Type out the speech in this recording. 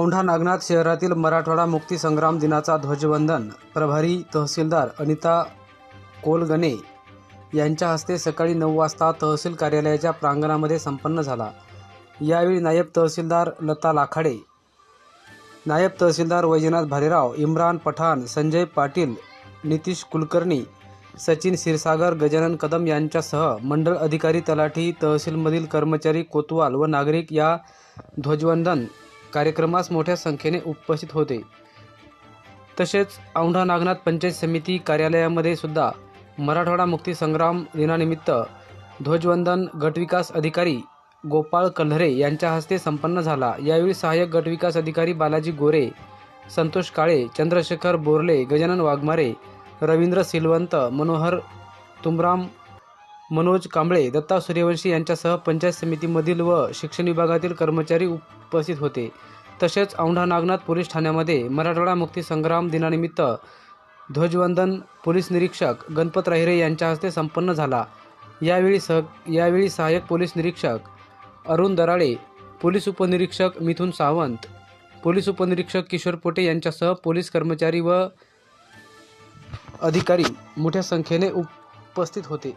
औंढा नागनाथ शहरातील मराठवाडा मुक्तीसंग्राम दिनाचा ध्वजवंदन. प्रभारी तहसीलदार अनिता कोलगणे यांच्या हस्ते सकाळी नऊ वाजता तहसील कार्यालयाच्या प्रांगणामध्ये संपन्न झाला. यावेळी नायब तहसीलदार लता लाखाडे नायब तहसीलदार वैजनाथ भालेराव इम्रान पठाण संजय पाटील नितीश कुलकर्णी सचिन क्षीरसागर गजानन कदम यांच्यासह मंडळ अधिकारी तलाठी तहसीलमधील कर्मचारी कोतवाल व नागरिक या ध्वजवंदन कार्यक्रमास मोठ्या संख्येने उपस्थित होते. तसेच औंढा नागनाथ पंचायत समिती कार्यालयामध्ये सुद्धा मराठवाडा मुक्ती संग्राम दिनानिमित्त ध्वजवंदन गटविकास अधिकारी गोपाळ कल्हरे यांच्या हस्ते संपन्न झाला. यावेळी सहाय्यक गटविकास अधिकारी बालाजी गोरे संतोष काळे चंद्रशेखर बोरले गजानन वाघमारे रवींद्र सिलवंत मनोहर तुमराम मनोज कांबळे दत्ता सूर्यवंशी यांच्यासह पंचायत समितीमधील व शिक्षण विभागातील कर्मचारी उपस्थित होते. तसेच औंढा नागनाथ पोलीस ठाण्यामध्ये मराठवाडा मुक्ती संग्राम दिनानिमित्त ध्वजवंदन पोलीस निरीक्षक गणपत राहिरे यांच्या हस्ते संपन्न झाला. यावेळी सह यावेळी सहाय्यक पोलीस निरीक्षक अरुण दराळे पोलीस उपनिरीक्षक मिथुन सावंत पोलीस उपनिरीक्षक किशोर पोटे यांच्यासह पोलीस कर्मचारी व अधिकारी मोठ्या संख्येने उपस्थित होते.